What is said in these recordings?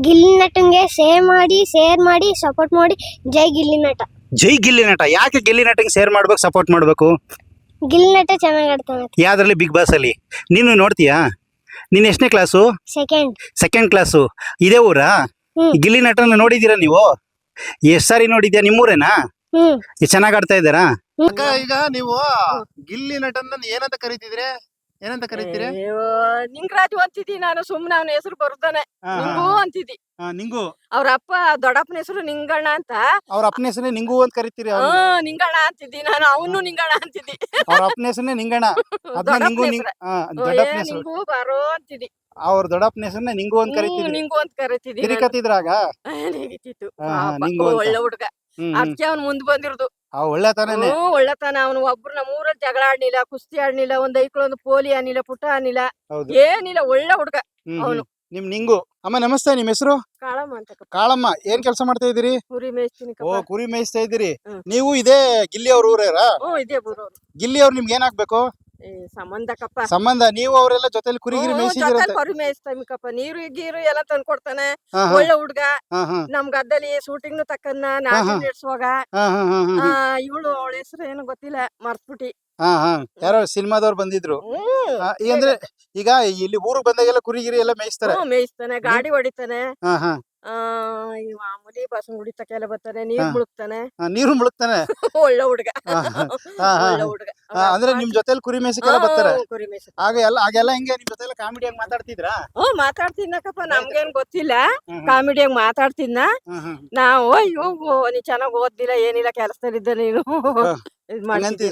ಗಿಲ್ಲಿ ನಟಂಗೆ ಶೇರ್ ಮಾಡಿ ಶೇರ್ ಮಾಡಿ ಸಪೋರ್ಟ್ ಮಾಡಿ. ಜೈ ಗಿಲ್ಲಿ ನಟ. ಜೈ ಗಿಲ್ಲಿ ನಟ. ಯಾಕೆ ಗಿಲ್ಲಿ ನಟಂಗೆ ಶೇರ್ ಮಾಡ್ಬೇಕು ಸಪೋರ್ಟ್ ಮಾಡ್ಬೇಕು? ಗಿಲ್ಲಿ ನಟ ಚೆನ್ನಾಗಿ ಆಡ್ತಾನೆ ಯಾವ್ದ್ರಲ್ಲಿ ಬಿಗ್ ಬಾಸ್ ಅಲ್ಲಿ? ನೀನು ನೋಡ್ತೀಯಾ? ನೀನು ಎಷ್ಟನೇ ಕ್ಲಾಸು ಸೆಕೆಂಡ್ ಸೆಕೆಂಡ್ ಕ್ಲಾಸು ಇದೇ ಊರ? ಹ್ಮ್. ಗಿಲ್ಲಿ ನಟನ ನೋಡಿದ್ದೀರಾ ನೀವು? ಎಷ್ಟ್ ಸಾರಿ ನೋಡಿದ್ಯಾ ನಿಮ್ಮೂರೇನಾ? ಹ್ಮ್. ಚೆನ್ನಾಗಿ ಆಡ್ತಾ ಇದ್ದಾರಾ? ಅಕ್ಕ ಈಗ ನೀವು ಗಿಲ್ಲಿ ನಟನ್ನ ಏನಂತ ಕರಿತಿದ್ರೆ? ಏನಂತ ಕರೀತೀರಿ? ಅಯ್ಯೋ ನಿಂಗರಾಜು ಅಂತಿದ್ದಿ ನಾನು ಸುಮ್ನೆ ಅವನ ಹೆಸರು ಬರ್ತಾನೆ ನಿಂಗು ಅಂತಿದ್ದಿ ನಿಂಗು. ಅವ್ರ ಅಪ್ಪ ದೊಡ್ಡಪ್ಪನ ಹೆಸರು ನಿಂಗಣ್ಣ ಅಂತ. ಅವ್ರ ಅಪ್ಪನ ಹೆಸರೇ ನಿಂಗು ಅಂತ ಕರಿತೀರಿ ಹಾ ನಿಂಗಣ್ಣ ಅಂತಿದ್ದಿ ನಾನು ಅವನು ನಿಂಗಣ್ಣ ಅಂತಿದ್ದಿ ಅವ್ರ ಅಪ್ಪನ ಹೆಸರೇ ನಿಂಗಣ್ಣ. ಅದನ್ನ ನಿಂಗು ದೊಡ್ಡಪ್ಪನ ನಿಂಗ್ ಹೆಸ್ರು. ಆ, ದೊಡ್ಡಪ್ಪನ ಹೆಸರು. ನಿಂಗು ಬಾರೋ ಅಂತಿದ್ದಿ ಅವ್ರ ದೊಡ್ಡಪ್ಪನ ಹೆಸರನ್ನ ನಿಂಗು ಅಂತ ಕರಿತೀವಿ ಕರಿತಿದ್ರಿ ನಿಂಗು ಅಂತ ಕರಿತಿದ್ದಿ ನಾನು. ತಿರುಕತ್ತಿದ್ರಾಗ ನೆಗಿತಿತ್ತು. ಹಾ, ಹಾ, ಪಾಪ, ನಿಂಗು ಅಂತ. ಒಳ್ಳೆ ಹುಡುಗ. ಅದಕ್ಕೆ ಅವ್ನು ಮುಂದ್ ಬಂದಿರೋದು. ಆ ಒಳ್ಳೆತನನೇ. ಹ್ಮ್ ಒಳ್ಳೆತನ. ಅವನು ಒಬ್ರು ನಮ್ಮ ಊರಲ್ಲಿ ಜಗಳ ಆಡ್ಲಿಲ್ಲ ಕುಸ್ತಿ ಆಡ್ಲಿಲ್ಲ ಒಂದ್ ಐಕ್ಳು ಒಂದು ಪೋಲಿ ಆನಿಲ್ಲ ಪುಟ್ಟ ಆನಿಲ್ಲ ಹೌದು. ಏನಿಲ್ಲ ಒಳ್ಳೆ ಹುಡುಗ ಅವನು ಹ್ಮ್. ಅವ್ನು. ನಿಮ್ ನಿಂಗು. ಅಮ್ಮ ನಮಸ್ತೆ ನಿಮ್ ಹೆಸರು? ಕಾಳಮ್ಮ ಅಂತ ಕಪ್ಪ. ಕಾಳಮ್ಮ ಏನ್ ಕೆಲಸ ಮಾಡ್ತಾ ಇದೀರಿ ಕುರಿ ಮೇಯಿಸ್ತೀನಿ ಓ ಕಪ್ಪ. ಕುರಿ ಮೇಯಿಸ್ತಾ ಇದ್ದೀರಿ. ಹ್ಮ್. ನೀವು ಇದೇ ಗಿಲ್ಲಿ ಅವ್ರ ಊರೇರಾ? ಹ್ಮ್ ಇದೇ ಬರೋರು ಗಿಲ್ಲಿ ಅವ್ರು ನಿಮ್ಗೆ ಏನಾಗ್ಬೇಕು ಏ ಸಂಬಂಧ ನೀವು ಅವರೆಲ್ಲ ಜೊತೆಲಿ ಕುರಿ ಗಿರಿ ಹ್ಮ್, ಮೇಯಿಸಿದಿರಂತ ಜೊತೆಲ್ ಕರು ಮೇಯಿಸ್ತಾನೆ ನೀರು ಗೀರು ಎಲ್ಲ ತಂದ್ಕೊಡ್ತಾನೆ ಒಳ್ಳೆ ಹುಡ್ಗ. ನಮ್ ಗದ್ದಲ್ಲಿ ಶೂಟಿಂಗ್ ತಕ್ಕನ್ನ ನಾಟಿ. ನಡೆಸುವಾಗ. ಇವಳು ಅವಳ ಹೆಸರು ಏನು ಗೊತ್ತಿಲ್ಲ ಮರ್ತ್ಬಿಟ್ಟಿ. ಹಾ ಹಾ. ಯಾರೋ ಸಿನಿಮಾದವ್ರು ಬಂದಿದ್ರು. ಅಂದ್ರೆ ಈಗ ಇಲ್ಲಿ ಊರಿಗೆ ಬಂದಾಗೆಲ್ಲ ಕುರಿಗಿರಿ ಎಲ್ಲ ಮೇಯಿಸ್ತಾರೆ. ಮೇಯಿಸ್ತಾನೆ ಗಾಡಿ ಹೊಡಿತಾನೆ. ಮಾಮೂಲಿ ಬಸ್ ಹೊಡಿತಕ್ಕೆಲ್ಲ ಬರ್ತಾನೆ ನೀರ್. ಮುಳುಗ್ತಾನೆ. ನೀರು ಮುಳುಗ್ತಾನೆ? ಒಳ್ಳೆ ಹುಡುಗ. ಒಳ್ಳೆ ಹುಡುಗ. ಅಂದ್ರೆ ನಿಮ್ ಜೊತೆಲಿ ಕುರಿ ಮೇಯಿಸಕ್ಕೆಲ್ಲ ಬರ್ತಾರೆ? ಕುರಿ ಮೇಸ ಆಗ ಎಲ್ಲ ಆಗೆಲ್ಲ ಹಿಂಗೆ ನಿಮ್ ಜೊತೆ ಕಾಮಿಡಿಯಾಗಿ ಮಾತಾಡ್ತಿದ್ರಾ? ಹ್ಮ್ ಮಾತಾಡ್ತಿದ್ನಕ್ಕಪ್ಪ ನಮ್ಗೇನ್ ಗೊತ್ತಿಲ್ಲ. ಕಾಮಿಡಿ ಆಗಿ ಕಾಮಿಡಿಯಾಗಿ ಮಾತಾಡ್ತೀನ. ಹ್ಮ್, ಹ್ಮ್. ನಾವು ಅಯ್ಯೋ ನೀ ಚೆನ್ನಾಗ್ ಓದ್ದಿಲ್ಲ ಏನಿಲ್ಲ ಕೆಲಸದಲ್ಲಿದ್ದ ನೀನು.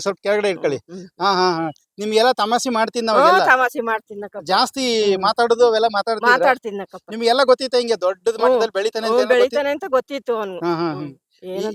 ಸ್ವಲ್ಪ ಕೆಳಗಡೆ ಇಟ್ಕೊಳ್ಳಿ. ಹಾ ಹಾ ಹಾ. ನಿಮ್ಗೆಲ್ಲ ತಮಾಷೆ ಮಾಡ್ತೀನಿ ನಾವು ನಾವೆಲ್ಲ ತಮಾಷೆ ಮಾಡ್ತೀನಿ ಜಾಸ್ತಿ ಮಾತಾಡೋದು ಅವೆಲ್ಲ ಮಾತಾಡ್ತೀನಿ ಮಾತಾಡ್ತೀನಕ್ಕಪ್ಪ ನಿಮ್ಗೆಲ್ಲ ಗೊತ್ತಿತ್ತ ಹಿಂಗೆ ದೊಡ್ಡದ ಮಟ್ಟದಲ್ಲಿ ಬೆಳಿತಾನೆ ಅಂತ ಗೊತ್ತಿ- ಬೆಳಿತಾನೆ ಅಂತ ಗೊತ್ತಿತ್ತು ಅವ್ನು ಹಾ, ಹಾ, ಹಾ. ಏನು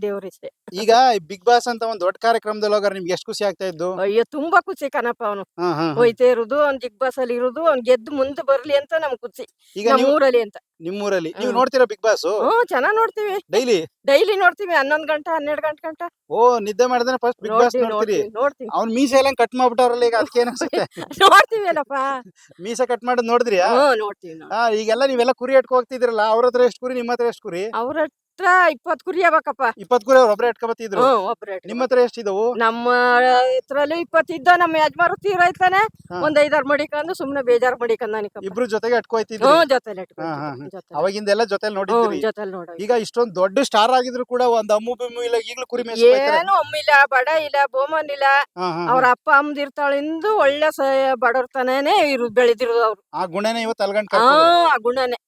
ಈಗ ಬಿಗ್ ಬಾಸ್ ಅಂತ ಒಂದ್ ದೊಡ್ಡ ಕಾರ್ಯಕ್ರಮದಲ್ಲಿ ಹೋಗಾರ ನಿಮ್ಗೆ ಎಷ್ಟು ಖುಷಿ ಆಗ್ತಾ ಇದ್ದು? ಅಯ್ಯೋ ತುಂಬಾ ಖುಷಿ ಕಣಪ್ಪ ಅವನು. ಹಾ, ಹಾ, ಹಾ. ಹೋಯ್ತಾ ಇರುದು ಅವ್ನ್ ಬಿಗ್ ಬಾಸ್ ಅಲ್ಲಿ ಇರುದು ಅವ್ನ್ ಗೆದ್ದು ಮುಂದೆ ಬರ್ಲಿ ಅಂತ ನಮ್ ಖುಷಿ. ಈಗ ನೀವು ಊರಲ್ಲಿ ಅಂತ. ನಿಮ್ಮೂರಲ್ಲಿ. ನೀವು ಹ್ಮ್. ನೋಡ್ತೀರಾ ಬಿಗ್ ಬಾಸ್? ಹ್ಮ್ ಚೆನ್ನಾಗ್ ನೋಡ್ತೀವಿ. ಡೈಲಿ? ಡೈಲಿ ನೋಡ್ತೀವಿ ಹನ್ನೊಂದ್ ಗಂಟೆ ಹನ್ನೆರಡ್ ಗಂಟೆ ಗಂಟ. ಓ ನಿದ್ದೆ ಮಾಡಿದ್ರೆ ಫಸ್ಟ್ ಬಿಗ್ ಬಾಸ್ ನೋಡ್ತೀವಿ ನೋಡ್ತೀರಿ. ನೋಡ್ತೀವಿ ನೋಡ್ತೀವಿ. ಅವ್ನ್ ಮೀಸೆ ಎಲ್ಲ ಕಟ್ ಮಾಡ್ಬಿಟ್ಟವ್ರಲ್ಲ ಈಗ ಅದಕ್ಕೆ ಅನ್ಸುತ್ತೆ ನೋಡ್ತೀವಿ ಅಲ್ಲಪ್ಪ. ಮೀಸೆ ಕಟ್ ಮಾಡೋದ್ ನೋಡಿದ್ರಿ ಹ್ಮ್ ನೋಡ್ತೀವಿ ಈಗೆಲ್ಲ ನೀವೆಲ್ಲ ಕುರಿ ಇಟ್ಕೊ ಹೋಗ್ತಿದ್ರಲ್ಲ ಅವ್ರ ಹತ್ರ ಎಷ್ಟು ಕುರಿ ನಿಮ್ಮ ಹತ್ರ ಎಷ್ಟು ಕುರಿ? ಅವ್ರ ಹತ್ರ ಇಪ್ಪತ್ ಕುರಿ ಆಗ್ಬೇಕಪ್ಪ. ಇಪ್ಪತ್ ಕುರಿ ಅವ್ರ ಒಬ್ರೇ ಇಟ್ಕೊಬತ್ತಿದ್ರು. ಹ್ಮ್ ಒಬ್ರೇ ಇಟ್ಕೊ. ನಿಮ್ಮ ಹತ್ರ ಎಷ್ಟಿದವು? ನಮ್ಮ ಇದ್ರಲ್ಲಿ ಇಪ್ಪತ್ತಿದ್ದ ನಮ್ಮ ಯಜಮಾರು ತೀರೈತಾನೆ ಐತಾನೆ ಒಂದ್ ಐದಾರು ಮಡಿಕಂದು ಸುಮ್ನೆ ಬೇಜಾರ್ ಮಡಿಕಂದ ನನಕಪ್ಪ ಇಬ್ರು ಜೊತೆಗೆ ಇಟ್ಕೊಯ್ತಿದ್ರು ಹ್ಮ್ ಜೊತೆಲಿ ಹಾ, ಹಾ, ಹಾ. ಜೊತೆ ಜೊತೆಲಿ ಹ್ಮ್ ನೋಡಿದ್ರಿ ಜೊತೆಲಿ ನೋಡ ಈಗ ಇಷ್ಟೊಂದ್ ದೊಡ್ಡ ಸ್ಟಾರ್ ಆಗಿದ್ರು ಕೂಡ ಒಂದ್ ಅಮ್ಮು ಬಿಮ್ಮು ಇಲ್ಲ ಈಗ್ಲೂ ಕುರಿ ಮೇಯಿಸ್ಕೊಯ್ತಾರೆ. ಅಮ್ಮ ಇಲ್ಲ ಬಡ ಇಲ್ಲ ಬೋಮನ್ ಇಲ್ಲ. ಹಾ, ಹಾ, ಹಾ. ಅವ್ರ ಅಪ್ಪ ಅಮ್ಮದಿರ್ತಾಳಿಂದು ಒಳ್ಳೆ ಸ ಬಡವ್ರತನೇ ಇರು ಬೆಳೆದಿರೋದು ಅವ್ರು. ಆ ಗುಣನೇ ಇವತ್ತು ಅಲ್ಗಂಡ್ ಹಾ ಆ ಗುಣನೇ.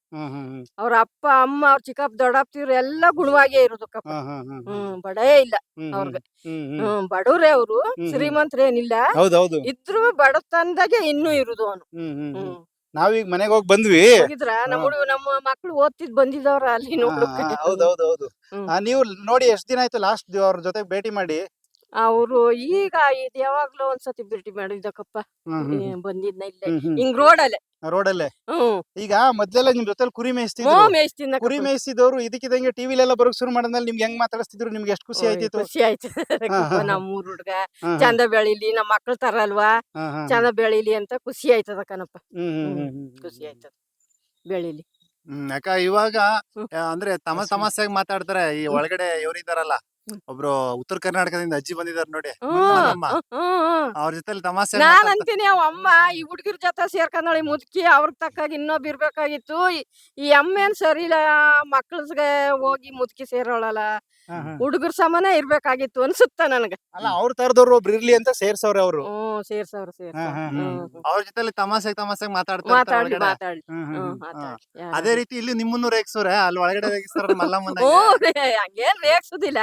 ಅವ್ರ ಅಪ್ಪ ಅಮ್ಮ ಅವ್ರ ಚಿಕ್ಕಪ್ಪ ದೊಡ್ಡಪ್ಪತಿವ್ರು ಎಲ್ಲ ಗುಣವಾಗೇ ಇರೋದು ಕಪ್ಪ. ಹ್ಮ್ ಬಡೇ ಇಲ್ಲ ಅವ್ರಿಗೆ. ಹ್ಮ್, ಬಡವ್ರೆ ಅವ್ರು. ಶ್ರೀಮಂತರೇನಿಲ್ಲ ಇದ್ರು ಬಡತನದಾಗೆ ಇನ್ನೂ ಇರುದು ಅವನು. ಹ್ಮ್ ನಾವೀಗ ಮನೆಗೆ ಹೋಗಿ ಬಂದ್ವಿ. ನಮ್ಮ ನಮ್ಮ ಮಕ್ಳು ಓದ್ತಿದ್ ಬಂದಿದ್ದವ್ರ ಅಲ್ಲಿ ನೋಡ್ಲಿಕ್ಕೆ. ಹೌದೌದು ಹೌದು. ನೀವು ನೋಡಿ ಎಷ್ಟ್ ದಿನ ಆಯ್ತು ಲಾಸ್ಟ್ ಅವ್ರ ಜೊತೆ ಭೇಟಿ ಮಾಡಿ? ಅವ್ರು ಈಗ ಇದು ಯಾವಾಗ್ಲೂ ಒಂದ್ಸತಿ ಭೇಟಿ ಮಾಡಿದಕ್ಕಪ್ಪ. ಬಂದಿದ್ನ ಇಲ್ಲೇ. ಹಿಂಗ್ ರೋಡ್ ಅಲ್ಲೇ ರೋಡ್ ರೋಡಲ್ಲೇ. ಹ್ಮ್. ಈಗ ಮೊದ್ಲೆಲ್ಲ ನಿಮ್ ಜೊತೆ ಕುರಿ ಮೇಯಿಸ್ತಿದ್ರು. ಕುರಿ ಮೇಯಿಸಿದವರು ಇದಕ್ಕಿದಂಗೆ ಟಿವಿಲೆಲ್ಲ ಬರೋಕ್ ಶುರು ಮಾಡಿದ್ಮೇಲೆ ನಿಮ್ಗೆ ಹೆಂಗ್ ಮಾತಾಡಿಸ್ತಿದ್ರು? ನಿಮ್ಗೆ ಎಷ್ಟು ಖುಷಿ ಆಯ್ತಿತ್ತು? ಖುಷಿ ಆಯ್ತು. ನಮ್ಮ ಊರ್ ಹುಡ್ಗ. ಚಂದ ಬೆಳಿಲಿ ನಮ್ಮ ಮಕ್ಳು ತರಲ್ವಾ ಅಲ್ವಾ. ಚಂದ ಬೆಳಿಲಿ ಅಂತ ಖುಷಿ ಆಯ್ತದ ಕಣಪ್ಪ. ಖುಷಿ ಆಯ್ತದ ಬೆಳಿಲಿ. ಹ್ಮ್ ಅಕ್ಕ ಇವಾಗ ಅಂದ್ರೆ ತಮ್ಮ ಸಮಸ್ಯೆಗೆ ಮಾತಾಡ್ತಾರೆ ಈ ಒಳಗಡೆ ಇವ್ರಿದಾರಲ್ಲ. ಒಬ್ರು ಉತ್ತರ ಕರ್ನಾಟಕದಿಂದ ಅಜ್ಜಿ ಬಂದಿದ್ದಾರೆ ನೋಡಿ ಮಲ್ಲಮ್ಮ. ಅವ್ರ ಜೊತೆ ತಮಾಷೆ ನಾನ್ ಅಂತೀನಿ ಅವ್ ಅಮ್ಮ ಈ ಹುಡ್ಗಿರ್ ಜೊತೆ ಸೇರ್ಕೊಂಡಳಿ ಮುದುಕಿ ಅವ್ರಿಗೆ ತಕ್ಕಾಗ ಇನ್ನೊಬ್ಬ ಇರ್ಬೇಕಾಗಿತ್ತು. ಈ- ಈ ಸರಿ ಇಲ್ಲ ಮಕ್ಳಿಗೆ ಹೋಗಿ ಮುದುಕಿ ಸೇರೋಳಲ್ಲ. ಹುಡುಗರ್ ಸಮಾನ ಇರ್ಬೇಕಾಗಿತ್ತು ಅನ್ಸುತ್ತ ನನ್ಗ. ಅಲ್ಲ ಅವ್ರ ತರದವ್ರು ಒಬ್ರು ಇರ್ಲಿ ಅಂತ ಸೇರ್ಸವ್ರೆ ಅವರು. ಸೇರ್ಸವ್ರ ಸೇರ್ಸ ಹಾ, ಹಾ, ಹಾ. ಅವ್ರ ಜೊತೆ ತಮಾಷೆ ತಮಾಷೆ ಮಾತಾಡ್ತಾರೆ ಮಾತಾಡ್ಲಿ ಮಾತಾಡ್ಲಿ. ಹ್ಮ್, ಹ್ಮ್, ಹ್ಮ್. ಹ್ಮ್. ಮಾತಾಡ್ಲಿ. ಯಾರು- ಅದೇ ರೀತಿ ಇಲ್ಲಿ ನಿಮ್ಮನ್ನು ರೇಗಿಸೋರೆ. ಅಲ್ಲಿ ಒಳಗಡೆ ರೇಗಿಸ್ತಾರ ಮಲ್ಲಮ್ಮನ ಹಂಗೇನ್ ರೇಗ್ಸುದಿಲ್ಲ.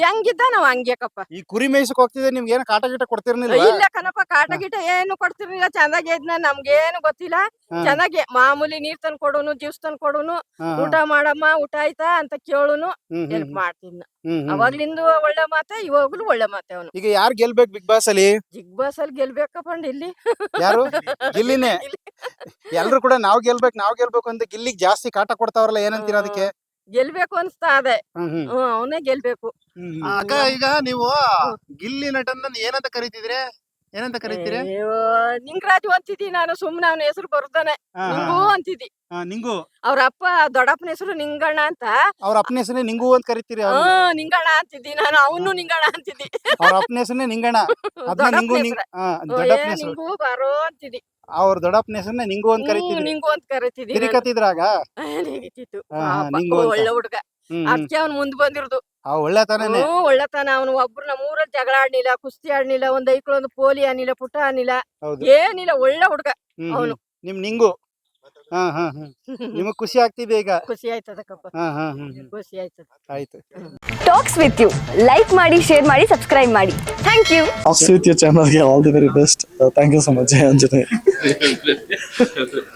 ಹೆಂಗಿದ್ದ ನಾವ್ ಹಂಗೇಕಪ್ಪ ಈ ಕುರಿ ಮೇಯ್ಸಕ್ ಹೋಗ್ತಿದ್ರೆ ನಿಮ್ಗೆ ಏನ್ ಕಾಟ ಗಿಟ ಕೊಡ್ತಿರ್ನಿಲ್ಲ ಇಲ್ಲ ಕಣಪ್ಪ ಕಾಟ ಗಿಟ ಏನು ಕೊಡ್ತಿರ್ಲಿಲ್ಲ. ಚೆನ್ನಾಗಿ ಇದ್ನ ನಮ್ಗೇನು ಗೊತ್ತಿಲ್ಲ. ಹಾ. ಚೆನ್ನಾಗಿ ಮಾಮೂಲಿ ನೀರ್ ತಂದ್ ಕೊಡುನು ಜ್ಯೂಸ್ ತಂದ್ ಕೊಡುನು. ಊಟ ಮಾಡಮ್ಮ ಊಟ ಆಯ್ತಾ ಅಂತ ಕೇಳುನು ಹೆಲ್ಪ್ ಮಾಡ್ತಿದ್ನ ಹ್ಮ್, ಹ್ಮ್. ಅವಾಗ್ಲಿಂದ ಒಳ್ಳೆ ಮಾತೆ ಇವಾಗ್ಲೂ ಒಳ್ಳೆ ಮಾತೆ ಅವನು. ಈಗ ಯಾರ್ ಗೆಲ್ಬೇಕು ಬಿಗ್ ಬಾಸ್ ಅಲ್ಲಿ? ಬಿಗ್ ಬಾಸ್ ಅಲ್ಲಿ ಗೆಲ್ಬೇಕಪ್ಪ ಇಲ್ಲಿ. ಯಾರು? ಗಿಲ್ಲಿನೇ. ಎಲ್ರು ಕೂಡ ನಾವ್ ಗೆಲ್ಬೇಕು ನಾವ್ ಗೆಲ್ಬೇಕು ಅಂತ ಗಿಲ್ಲಿಗ್ ಜಾಸ್ತಿ ಕಾಟ ಕೊಡ್ತಾವ್ರಲ್ಲ ಏನಂತೀರ ಅದಕ್ಕೆ? ಗೆಲ್ಬೇಕು ಅನ್ಸ್ತಾ ಅದೆ ಹ್ಮ್, ಹ್ಮ್, ಹ್ಮ್ ಅವನೇ ಗೆಲ್ಬೇಕು. ಹ್ಮ್, ಆ, ಅಕ್ಕ ಈಗ ನೀವು ಗಿಲ್ಲಿ ನಟನ್ನ ಏನಂತ ಕರಿತಿದ್ರೆ? ಏನಂತ ಕರೀತೀರಿ? ಅಯ್ಯೋ, ನಿಂಗರಾಜು ಅಂತಿದ್ದಿ ನಾನು ಸುಮ್ನೆ ಅವನ ಹೆಸರು ಬರುತ್ತಾನೆ ಹಾ, ಹಾ, ನಿಂಗು ಅಂತಿದ್ದಿ ಹಾ, ನಿಂಗು? ಅವ್ರ ಅಪ್ಪ ದೊಡ್ಡಪ್ಪನ ಹೆಸರು ನಿಂಗಣ್ಣ ಅಂತ. ಅವ್ರ ಅಪ್ಪನ ಹೆಸರೇ ನಿಂಗು ಅಂತ ಕರಿತೀರಿ ನಿಂಗಣ್ಣ ಅಂತಿದ್ದಿ ನಾನು ಅವನು ನಿಂಗಣ್ಣ ಅಂತಿದ್ದಿ ಅವ್ರ ಅಪ್ಪನ ಹೆಸರೇ ನಿಂಗಣ್ಣ. ಅದನ್ನ ನಿಂಗು ದೊಡ್ಡಪ್ಪನ ನಿಂಗ್ ಹೆಸ್ರು. ಹಾ, ದೊಡ್ಡಪ್ಪನ ಹೆಸರು. ನಿಂಗು ಬಾರೋ ಅಂತಿದ್ದಿ ಅವ್ರ ದೊಡ್ಡಪ್ಪನ ಹೆಸರನ್ನ ನಿಂಗು ಅಂತ ಹ್ಮ್, ಕರಿತಿದ್ರಿ. ನಿಂಗು ಅಂತ ಕರಿತಿದ್ದಿ ನಾನು. ಕಿರಿಕತ್ತಿದ್ರಾಗ ನೆಗಿತಿತ್ತು. ಹಾ, ಹಾ, ಪಾಪ, ನಿಂಗು ಅಂತ. ಒಳ್ಳೆ ಹುಡುಗ. ಅದಕ್ಕೆ ಅವ್ನು ಮುಂದ್ ಬಂದಿರೋದು. ಒಳ್ಳೆ ಒಳ್ಳೆತನ. ಅವನು ಒಬ್ರು ನಮ್ಮೂರಲ್ಲಿ ಜಗಳ ಆಡ್ಲಿಲ್ಲ ಕುಸ್ತಿ ಆಡ್ನಿಲ್ಲ ಒಂದ್ ಐಕ್ಳು ಒಂದು ಪೋಲಿ ಆನಿಲ್ಲ ಪುಟ್ಟ ಆನಿಲ್ಲ ಹೌದು. ಏನಿಲ್ಲ ಒಳ್ಳೆ ಹುಡುಗ ಅವನು ಅವ್ನು. ನಿಮ್ ನಿಂಗು. ಹಾ ಹಾ ಹಾ. ನಿಮಗ್ ಖುಷಿ ಆಗ್ತಿದೆ ಈಗ. ಖುಷಿ ಆಯ್ತದಕ್ಕಪ್ಪ. ಹಾ ಹಾ ಹ್ಮ್ ಹ್ಮ್. ಖುಷಿ ಆಯ್ತದ. ಆಯ್ತು. ಟಾಕ್ಸ್ ವಿತ್ ಯು ಲೈಕ್ ಮಾಡಿ ಶೇರ್ ಮಾಡಿ ಸಬ್ಸ್ಕ್ರೈಬ್ ಮಾಡಿ. Thank you Talks with your channel. Yeah, all the very best. Uh, thank you so much, Jay Anjane.